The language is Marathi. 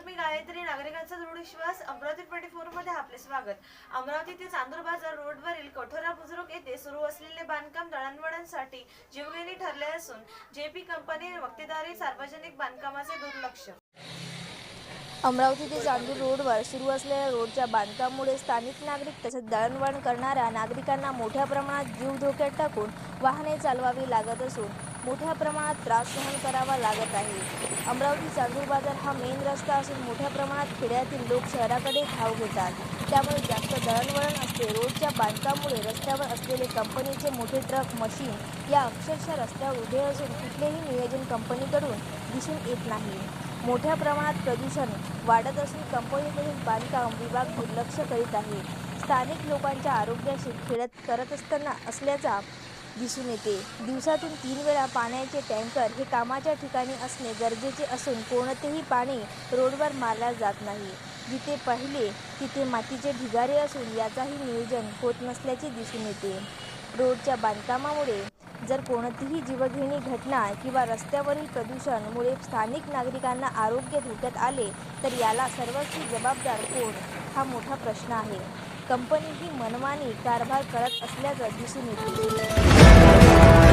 नमस्कार मी गायत्री नागरिकांचा दृढ विश्वास अमरावती ट्वेंटी फोरमध्ये आपले स्वागत. अमरावती ते चांदूर बाजार रोडवरील कठोरा बुजुर्ग येथे सुरू असलेले बांधकाम दळणवळणसाठी जीवघेणी ठरले असून जेपी कंपनी वक्तेदारी सार्वजनिक बांधकामाचे दुर्लक्ष. अमरावती ते चांदूर रोडवर सुरू असलेल्या रोडच्या बांधकामामुळे स्थानिक नागरिक तसेच दळणवळण करणाऱ्या नागरिकांना मोठ्या प्रमाणात जीव धोक्यात टाकून वाहने चालवावी लागत असून मोठ्या प्रमाणात त्रास सहन करावा लागत आहे. अमरावती चांदूर बाजार हा मेन रस्ता असून मोठ्या प्रमाणात खेड्यातील लोक शहराकडे धाव घेतात. त्यामुळे जास्त दळणवळण असते. रोडच्या बांधकामामुळे रस्त्यावर असलेले कंपनीचे मोठे ट्रक मशीन या अक्षरशः रस्त्यावर उभे असून कुठलेही नियोजन कंपनीकडून दिसून येत नाही. मोठ्या प्रमाणात प्रदूषण वाढत असून कंपनीकडून बांधकाम विभाग दुर्लक्ष करीत आहे. स्थानिक लोकांच्या आरोग्याशी खेळत करत असताना असल्याचा दिसून येते. दिवसातून तीन वेळा पाण्याचे टँकर हे कामाच्या ठिकाणी असणे गरजेचे असून कोणतेही पाणी रोडवर मारल्या जात नाही. जिथे पाहिले तिथे मातीचे ढिगारे असून याचाही नियोजन होत नसल्याचे दिसून येते. रोडच्या बांधकामामुळे जर कोणतीही जीवघेणी घटना किंवा रस्त्यावरील प्रदूषणमुळे स्थानिक नागरिकांना आरोग्य धोक्यात आले तर याला सर्वस्वी जबाबदार कोण? हा मोठा प्रश्न आहे. कंपनी ही मनमानी कारभार करत असल्याचं दिसून येते.